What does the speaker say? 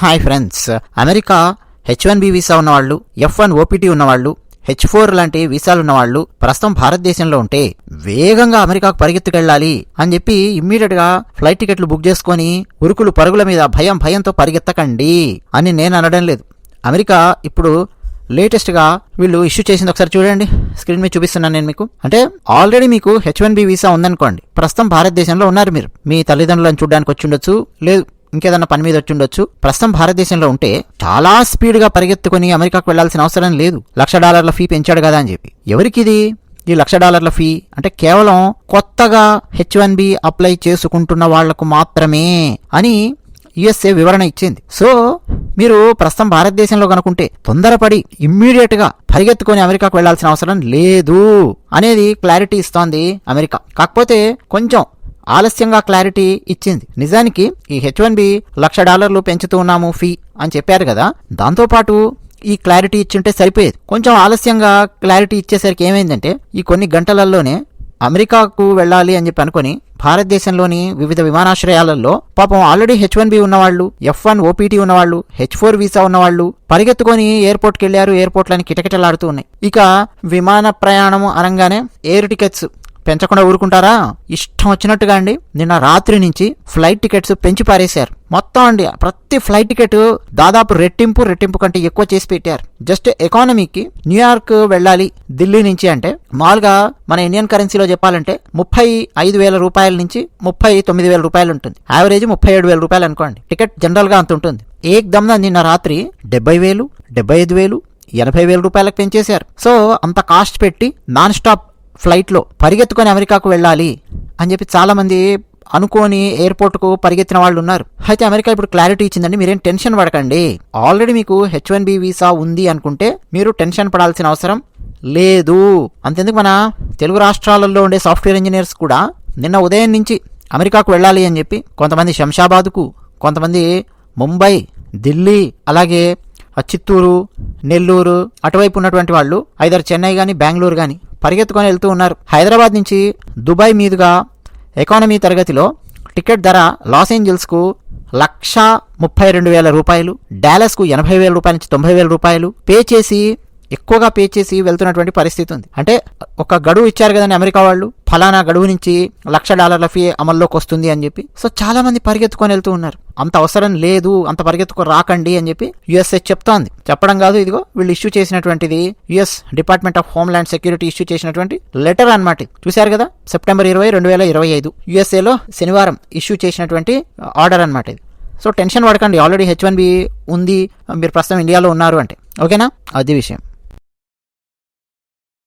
Hi friends. America H one B visa ఉన్నవాళ్ళు F one O P T ఉన్నవాళ్ళు H four లాంటి వీసాలు ఉన్నవాళ్ళు ప్రస్తుతం భారతదేశంలో ఉంటే వేగంగా అమెరికాకు పరిగెత్తుకెళ్ళాలి అని చెప్పి ఇమ్మీడియట్గా ఫ్లైట్ టికెట్లు బుక్ చేసుకొని ఉరుకులు పరుగుల మీద భయం భయంతో పరిగెత్తకండి అని నేను అనడం లేదు. అమెరికా ఇప్పుడు లేటెస్ట్గా వీళ్ళు ఇష్యూ చేసింది ఒకసారి చూడండి. స్క్రీన్ మీద చూపిస్తున్నాను నేను మీకు. అంటే ఆల్రెడీ మీకు హెచ్ వన్ బి వీసా ఉందనుకోండి. ప్రస్తుతం భారతదేశంలో ఉన్నారు మీరు. మీ తల్లిదండ్రులను చూడడానికి వచ్చి ఉండొచ్చు. లేదు ఇంకేదన్నా పని మీద వచ్చి ఉండొచ్చు ప్రస్తుతం భారతదేశంలో ఉంటే చాలా స్పీడ్గా పరిగెత్తుకొని అమెరికాకు వెళ్ళాల్సిన అవసరం లేదు. లక్ష డాలర్ల ఫీ పెంచాడు కదా అని చెప్పి. ఎవరికి ఇది ఈ లక్ష డాలర్ల ఫీ అంటే కేవలం కొత్తగా హెచ్ వన్ బి అప్లై చేసుకుంటున్న వాళ్ళకు మాత్రమే అని యుఎస్ఏ వివరణ ఇచ్చింది. సో మీరు ప్రస్తుతం భారతదేశంలో కనుకుంటే తొందరపడి ఇమ్మీడియట్గా పరిగెత్తుకొని అమెరికాకు వెళ్ళాల్సిన అవసరం లేదు అనేది క్లారిటీ ఇస్తోంది అమెరికా. కాకపోతే కొంచెం ఆలస్యంగా క్లారిటీ ఇచ్చింది. నిజానికి ఈ హెచ్ వన్ బి లక్ష డాలర్లు పెంచుతూ ఉన్నాము ఫీ అని చెప్పారు కదా. దాంతోపాటు ఈ క్లారిటీ ఇచ్చింటే సరిపోయేది. కొంచెం ఆలస్యంగా క్లారిటీ ఇచ్చేసరికి ఏమైందంటే ఈ కొన్ని గంటలలోనే అమెరికాకు వెళ్ళాలి అని చెప్పి అనుకుని భారతదేశంలోని వివిధ విమానాశ్రయాలలో పాపం ఆల్రెడీ హెచ్ వన్ బి ఉన్నవాళ్ళు F one O P T ఉన్నవాళ్ళు హెచ్ ఫోర్ వీసా ఉన్నవాళ్ళు పరిగెత్తుకొని ఎయిర్పోర్ట్కి వెళ్ళారు. ఎయిర్పోర్ట్లని కిటకిటలాడుతూ ఉన్నాయి. ఇక విమాన ప్రయాణం అనగానే ఎయిర్ టికెట్స్ పెంచకుండా ఊరుకుంటారా? ఇష్టం వచ్చినట్టుగా అండి. నిన్న రాత్రి నుంచి ఫ్లైట్ టికెట్స్ పెంచి పారేశారు. మొత్తం అండి ప్రతి ఫ్లైట్ టికెట్ దాదాపు రెట్టింపు రెట్టింపు కంటే ఎక్కువ చేసి పెట్టారు. జస్ట్ ఎకానమీకి న్యూయార్క్ వెళ్ళాలి ఢిల్లీ నుంచి అంటే మామూలుగా మన ఇండియన్ కరెన్సీలో చెప్పాలంటే ముప్పై ఐదు వేల రూపాయల నుంచి ముప్పై తొమ్మిది వేల రూపాయలు ఉంటుంది. యావరేజ్ ముప్పై ఏడు వేల రూపాయలు అనుకోండి. టికెట్ జనరల్గా అంత ఉంటుంది. ఏకదమ్న నిన్న రాత్రి డెబ్బై వేలు డెబ్బై ఐదు వేలు ఎనభై వేల రూపాయలకు పెంచేశారు. సో అంత కాస్ట్ పెట్టి నాన్ స్టాప్ ఫ్లైట్లో పరిగెత్తుకొని అమెరికాకు వెళ్ళాలి అని చెప్పి చాలామంది అనుకోని ఎయిర్పోర్ట్కు పరిగెత్తిన వాళ్ళు ఉన్నారు. అయితే అమెరికా ఇప్పుడు క్లారిటీ ఇచ్చిందండి మీరేం టెన్షన్ పడకండి. ఆల్రెడీ మీకు హెచ్ వన్ బి వీసా ఉంది అనుకుంటే మీరు టెన్షన్ పడాల్సిన అవసరం లేదు. అంతెందుకు మన తెలుగు రాష్ట్రాలలో ఉండే సాఫ్ట్వేర్ ఇంజనీర్స్ కూడా నిన్న ఉదయం నుంచి అమెరికాకు వెళ్ళాలి అని చెప్పి కొంతమంది శంషాబాద్కు కొంతమంది ముంబై ఢిల్లీ అలాగే చిత్తూరు నెల్లూరు అటువైపు ఉన్నటువంటి వాళ్ళు ఐదర్ చెన్నై కానీ బెంగళూరు కానీ పరిగెత్తుకొని వెళ్తూ ఉన్నారు. హైదరాబాద్ నుంచి దుబాయ్ మీదుగా ఎకానమీ తరగతిలో టికెట్ ధర లాస్ ఏంజల్స్కు లక్ష ముప్పై రెండు వేల రూపాయలు డాలస్కు ఎనభై వేల రూపాయల నుంచి తొంభై వేల రూపాయలు. పే చేసి ఎక్కువగా పే చేసి వెళ్తున్నటువంటి పరిస్థితి ఉంది. అంటే ఒక గడువు ఇచ్చారు కదండి అమెరికా వాళ్ళు ఫలానా గడువు నుంచి లక్ష డాలర్ల ఫీ అమల్లోకి వస్తుంది అని చెప్పి. సో చాలా మంది పరిగెత్తుకొని వెళ్తూ ఉన్నారు. అంత అవసరం లేదు అంత పరిగెత్తుకు రాకండి అని చెప్పి యుఎస్ఏ చెప్తోంది. చెప్పడం కాదు ఇదిగో వీళ్ళు ఇష్యూ చేసినటువంటిది US department of homeland security issue చేసినటువంటి లెటర్ అనమాట చూశారు కదా? సెప్టెంబర్ ఇరవై రెండు వేల ఇరవై ఐదు. యుఎస్ఏలో శనివారం ఇష్యూ చేసినటువంటి ఆర్డర్ అనమాట ఇది. సో టెన్షన్ పడకండి ఆల్రెడీ హెచ్ వన్ బి ఉంది మీరు ప్రస్తుతం ఇండియాలో ఉన్నారు అంటే. ఓకేనా? అది విషయం.